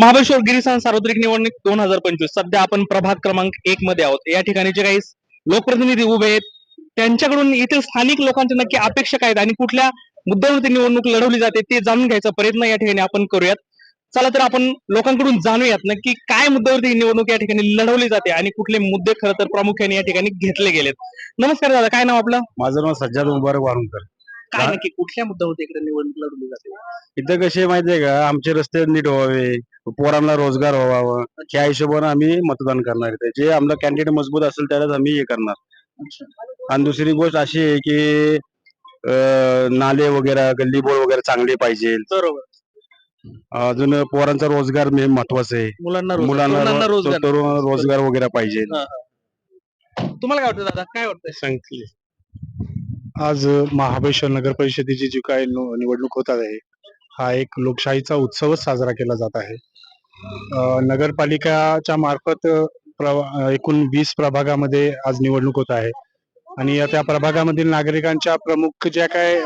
महाबळेश्वर गिरीसन सार्वत्रिक निवडणूक दोन हजार पंचवीस. सध्या आपण प्रभाग क्रमांक एक मध्ये आहोत. या ठिकाणी जे काही लोकप्रतिनिधी उभे आहेत त्यांच्याकडून येथील स्थानिक लोकांच्या नक्की अपेक्षा काय आहेत आणि कुठल्या मुद्द्यावरती निवडणूक लढवली जाते ते जाणून घ्यायचा प्रयत्न या ठिकाणी आपण करूयात. चला तर आपण लोकांकडून जाणूयात नक्की काय मुद्द्यावरती निवडणूक या ठिकाणी लढवली जाते आणि कुठले मुद्दे खरं तर प्रामुख्याने या ठिकाणी घेतले गेलेत. नमस्कार दादा काय नाव आपलं? माझं नाव सज्जाद मुबारक वारुणकर. काय. नक्की कुठल्या मुद्द्यावरती इकडे निवडणूक लढवली जाते? इथं कसे माहितीये का? आमचे रस्ते नीट व्हावे. पोरांना रोजगार व्हावा. त्या हिशोबाने आम्ही मतदान करणार आहे जे आमला कॅन्डिडेट मजबूत असेल त्यालाच आम्ही हे करणार. आणि दुसरी गोष्ट अशी आहे की नाले वगैरे गल्ली बोळ वगैरे चांगले पाहिजे. बरोबर. अजून पोरांचा रोजगार मेन महत्वाचं आहे. मुलांना रोजगार, मुलांना तरुणांना रोजगार. वगैरे पाहिजे. तुम्हाला काय वाटतं दादा? काय वाटतंय? सांगते. आज महाबळेश्वर नगर परिषदेची जी काय निवडणूक होत आहे हा एक लोकशाहीचा उत्सवच साजरा केला जात आहे. नगरपालिकाच्या मार्फत प्रवा- एकूण वीस प्रभागामध्ये आज निवडणूक होत आहे. आणि या त्या प्रभागामधील नागरिकांच्या प्रमुख ज्या काय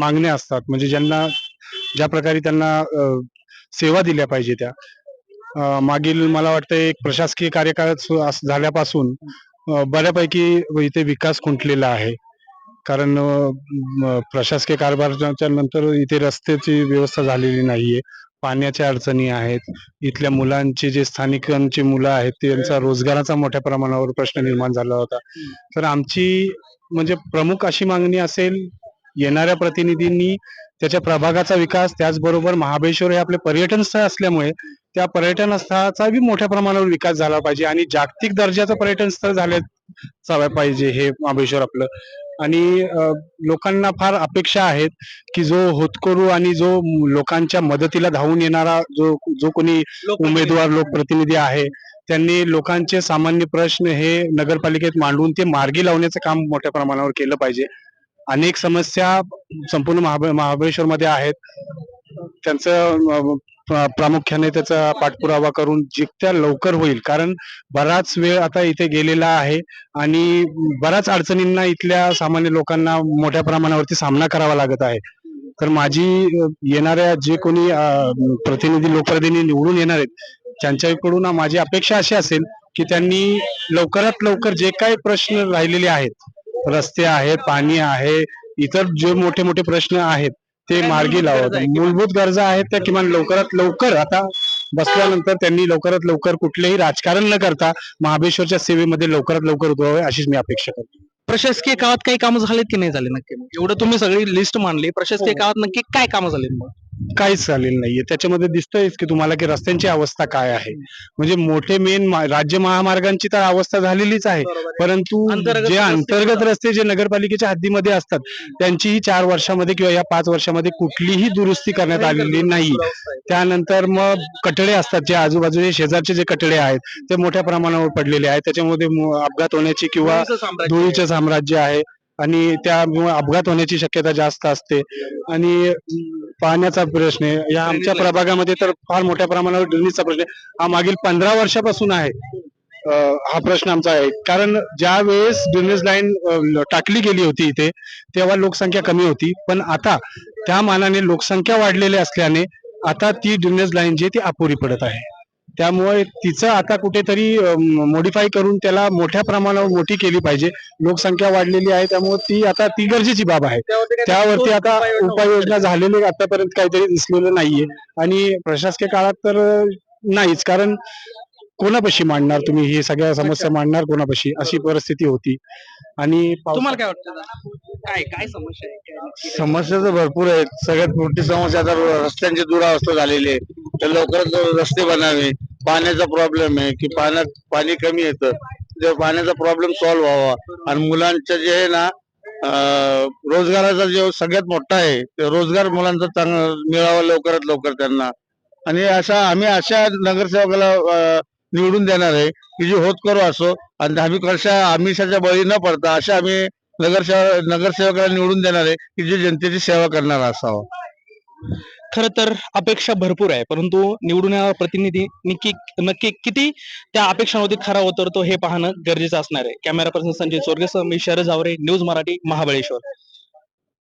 मागण्या असतात म्हणजे ज्यांना ज्या प्रकारे त्यांना सेवा दिल्या पाहिजे त्या. मागील मला वाटतं एक प्रशासकीय कार्यकाळ झाल्यापासून बऱ्यापैकी इथे विकास खुंटलेला आहे. कारण प्रशासकीय कारभाराच्या नंतर इथे रस्त्याची व्यवस्था झालेली नाहीये. पाण्याच्या अडचणी आहेत. इथल्या मुलांचे जे स्थानिकांची मुलं आहेत त्यांचा रोजगाराचा मोठ्या प्रमाणावर प्रश्न निर्माण झाला होता. तर आमची म्हणजे प्रमुख अशी मागणी असेल येणाऱ्या प्रतिनिधींनी त्याच्या प्रभागाचा विकास त्याचबरोबर महाबळेश्वर हे आपले पर्यटन स्थळ असल्यामुळे त्या पर्यटन स्थळाचा बी मोठ्या प्रमाणावर विकास झाला पाहिजे आणि जागतिक दर्जाचं पर्यटन स्थळ झाले पाहिजे हे महाबळेश्वर आपलं. आणि लोकांना फार अपेक्षा आहेत की जो होतकरू आणि जो लोकांच्या मदतीला धावून येणारा जो जो कोणी उमेदवार लोकप्रतिनिधी आहे त्यांनी लोकांचे सामान्य प्रश्न हे नगरपालिकेत मांडून ते मार्गी लावण्याचं काम मोठ्या प्रमाणावर केलं पाहिजे. अनेक समस्या संपूर्ण महाबळ महाबळेश्वर मध्ये आहेत. त्यांचं प्रामुख्याने त्याचा पाठपुरावा करून जितक्या लवकर होईल. कारण बराच वेळ आता इथे गेलेला आहे आणि बऱ्याच अडचणींना इथल्या सामान्य लोकांना मोठ्या प्रमाणावरती सामना करावा लागत आहे. तर माझी येणाऱ्या जे कोणी प्रतिनिधी लोकप्रतिनिधी निवडून येणार आहेत त्यांच्याकडून माझी अपेक्षा अशी असेल की त्यांनी लवकरात लवकर जे काही प्रश्न राहिलेले आहेत रस्ते आहेत पाणी आहे इतर जे मोठे मोठे प्रश्न आहेत ते मार्गी मूलभूत लावत? मूलभूत गरजा आहेत त्या किमान लवकरात लवकर आता बसल्यानंतर त्यांनी लवकरात लवकर कुठलेही राजकारण न करता महाबळेश्वरच्या सेवेमध्ये लवकरात लवकर उतरावे अशीच मी अपेक्षा करतो. प्रशासकीय काळात काही कामं झालेत की नाही झाले नक्की? एवढं तुम्ही सगळी लिस्ट मांडली. प्रशासकीय हो. काळात नक्की काय कामं झालीत मग? काहीच झालेलं नाहीये. त्याच्यामध्ये दिसतंयच की तुम्हाला की रस्त्यांची अवस्था काय आहे. म्हणजे मोठे मेन राज्य महामार्गांची तर अवस्था झालेलीच आहे. परंतु जे अंतर्गत. रस्ते जे नगरपालिकेच्या हद्दीमध्ये असतात त्यांचीही चार वर्षामध्ये किंवा या पाच वर्षामध्ये कुठलीही दुरुस्ती करण्यात आलेली नाही त्यानंतर मग कटडे असतात जे आजूबाजूचे शेजारचे जे कटडे आहेत ते मोठ्या प्रमाणावर पडलेले आहेत. त्याच्यामध्ये अपघात होण्याची किंवा. धुळीचे साम्राज्य आहे. आणि त्यामुळे अपघात होण्याची शक्यता जास्त असते. आणि पाण्याचा प्रश्न आहे. या आमच्या. प्रभागामध्ये तर फार मोठ्या प्रमाणावर ड्रेनेजचा प्रश्न आहे. हा मागील पंधरा वर्षापासून आहे. हा प्रश्न आमचा आहे. कारण ज्या वेळेस ड्रेनेज लाईन टाकली गेली होती इथे तेव्हा लोकसंख्या कमी होती. पण आता त्या मानाने लोकसंख्या वाढलेली असल्याने आता ती ड्रेनेज लाईन जी आहे ती अपुरी पडत आहे. त्यामुळे तिचं आता कुठेतरी मॉडीफाय करून त्याला मोठ्या प्रमाणावर मोठी केली पाहिजे. लोकसंख्या वाढलेली आहे त्यामुळे ती आता ती गरजेची बाब आहे. त्यावरती आता उपाययोजना झालेली आतापर्यंत काहीतरी दिसलेलं नाहीये. आणि प्रशासकीय काळात तर नाहीच. कारण कोणापाशी मांडणार तुम्ही? ही सगळ्या समस्या मांडणार कोणापाशी? अशी परिस्थिती होती. आणि तुम्हाला काय वाटतं? काय काय समस्या आहे? समस्या तर भरपूर आहेत. सगळ्यात मोठी समस्या आता रस्त्यांची दुरावस्था झालेली आहे. तर लवकरात लवकर रस्ते बनावे. पाण्याचा प्रॉब्लेम आहे की पाण्यात पाणी कमी येतं. जर पाण्याचा प्रॉब्लेम सॉल्व्ह व्हावा आणि मुलांचं जे आहे ना रोजगाराचा जो सगळ्यात मोठा आहे ते रोजगार मुलांचा चांगला मिळावा लवकरात लवकर त्यांना. आणि अशा आम्ही अशा नगरसेवकाला निवडून देणार आहे की जे होत करू असो आणि आम्ही कशा आमिषाच्या बळी न पडता अशा आम्ही नगरसेवक नगरसेवकाला निवडून देणार आहे की जे जनतेची सेवा करणारा असावा. खर तर अपेक्षा भरपूर आहे परंतु निवडून येणारा प्रतिनिधी नक्की नक्की किती त्या अपेक्षांवरती खरा उतरतो हे पाहणं गरजेचं असणार आहे. कॅमेरा पर्सन संजय चोरगेसह मी शरद जावरे न्यूज मराठी महाबळेश्वर.